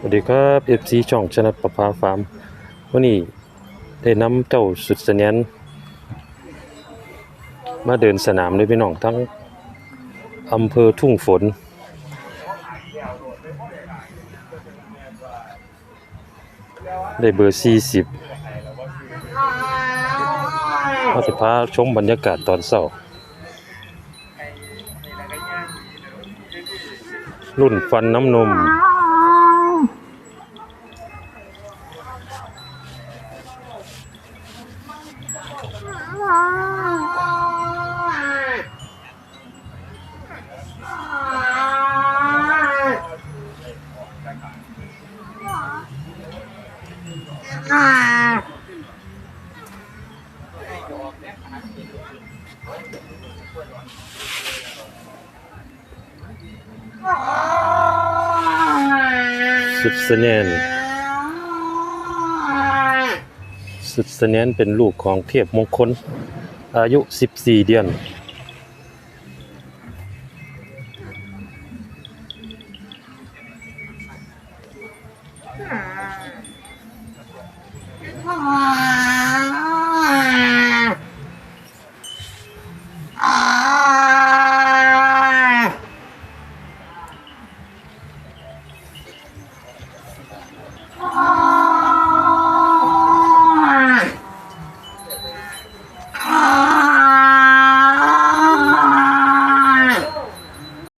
สวัสดีครับ FC ช่องชนะประภาฟาร์มวันนี้ได้นำเจ้าสุดเสนียนมาเดินสนามเลยพี่น้องทั้งอำเภอทุ่งฝน ได้เบอร์ 40เราจะพาชมบรรยากาศตอนเช้ารุ่นฟันน้ำนม สุ สุดเสนนเป็นลูกของเทพมงคล อายุ 14 เดือน พ่อ